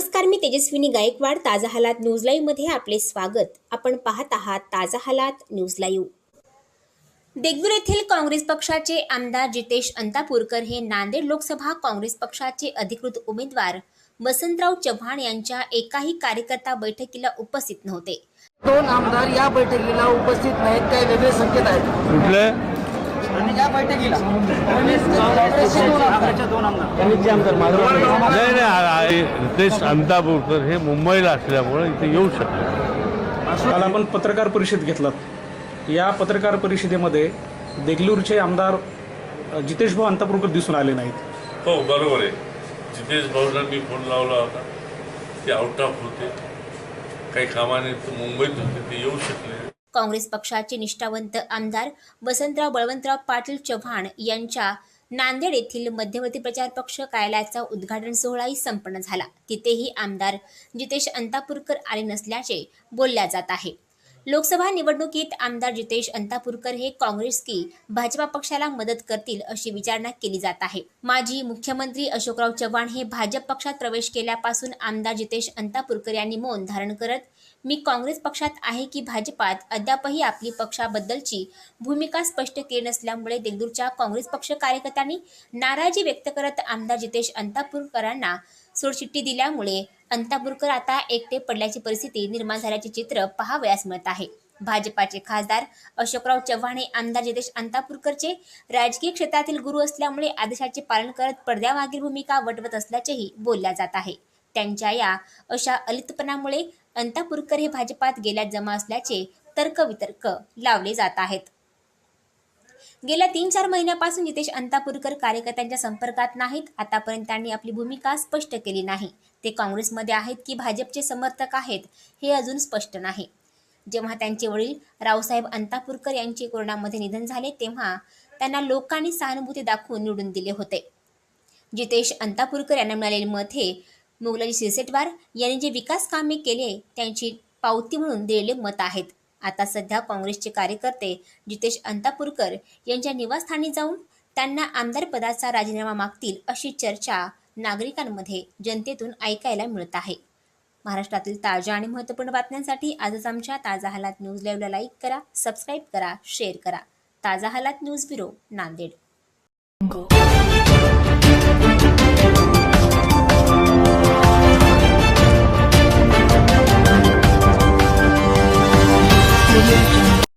तेजस्विनी गायकवाड ताजा हालात न्यूज लाईव्हमध्ये आपले स्वागत. आपण पाहत आहात ताजा हालात न्यूज लाईव्ह. देगलूर येथील काँग्रेस पक्षाचे आमदार जितेश अंतापूरकर हे नांदेड लोकसभा काँग्रेस पक्षाचे अधिकृत उमेदवार वसंतराव चव्हाण यांच्या एकाही कार्यकर्ता बैठकीला उपस्थित नव्हते. दोन आमदार या बैठकीला उपस्थित नाहीत काही वेगळे संकेत आहेत? या बैठकीला दोन आमदार. नाही नाही रितेश अंतापूरकर हे मुंबईला असल्यामुळे इथे येऊ शकले काल आपण पत्रकार परिषद घेतलात. या पत्रकार परिषदेमध्ये देगलूरचे आमदार जितेश भाऊ अंतापूरकर दिसून आले नाहीत. हो बरोबर आहे. जितेश भाऊंना मी फोन लावला होता. ते आउट ऑफ होते. काही कामाने ते मुंबईत होते ते येऊ शकले काँग्रेस पक्षाचे निष्ठावंत आमदार वसंतराव बळवंतराव पाटील चव्हाण यांच्या नांदेड येथील मध्यवर्ती प्रचार पक्ष कार्यालयाचा उद्घाटन सोहळाही संपन्न झाला. तिथेही आमदार जितेश अंतापूरकर आले नसल्याचे बोलल्या जात आहे. लोकसभा निवडणुकीत आमदार जितेश अंतापूरकर हे काँग्रेस की भाजपा पक्षाला मदत करतील अशी विचारणा केली जात आहे. माजी मुख्यमंत्री अशोकराव चव्हाण हे भाजप पक्षात प्रवेश केल्यापासून आमदार जितेश अंतापूरकर यांनी मौन धारण करत मी काँग्रेस पक्षात आहे की भाजपात अद्यापही आपली पक्षाबद्दलची भूमिका स्पष्ट केली नसल्यामुळे देगलूरच्या काँग्रेस पक्ष कार्यकर्त्यांनी नाराजी व्यक्त करत आमदार जितेश अंतापूरकरांना सोडचिठ्ठी दिल्यामुळे अंतापूरकर आता एकटे पडल्याची परिस्थिती निर्माण झाल्याचे चित्र पहावयास मिळत आहे. भाजपाचे खासदार अशोकराव चव्हाण हे आमदार जितेश अंतापूरकरचे राजकीय क्षेत्रातील गुरु असल्यामुळे आदेशाचे पालन करत पडद्यामागील भूमिका वटवत असल्याचेही बोलल्या जात आहे. त्यांच्या या अशा अलितपणामुळे अंतापूरकर हे भाजपात गेल्यात जमा असल्याचे तर्कवितर्क लावले जात आहेत. गेल्या तीन चार महिन्यापासून जितेश अंतापूरकर कार्यकर्त्यांच्या संपर्कात नाहीत. आतापर्यंत त्यांनी आपली भूमिका स्पष्ट केली नाही. ते काँग्रेसमध्ये आहेत की भाजपचे समर्थक आहेत हे अजून स्पष्ट नाही. जेव्हा त्यांचे वडील रावसाहेब अंतापूरकर यांचे कोरोनामध्ये निधन झाले तेव्हा त्यांना लोकांनी सहानुभूती दाखवून निवडून दिले होते. जितेश अंतापूरकर यांना मिळालेले मत हे मोगलाजी सिरसेटवार यांनी जे विकास कामे केले त्यांची पावती म्हणून दिलेले मत आहेत. आता सध्या काँग्रेसचे कार्यकर्ते जितेश अंतापूरकर यांच्या निवासस्थानी जाऊन त्यांना आमदार पदाचा राजीनामा मागतील अशी चर्चा नागरिकांमध्ये जनतेतून ऐकायला मिळत आहे. महाराष्ट्रातील ताज्या आणि महत्त्वपूर्ण बातम्यांसाठी आजच आमच्या ताजा हालात न्यूज लाईव्हला लाईक करा सबस्क्राईब करा शेअर करा. ताजा हालात न्यूज ब्युरो नांदेड.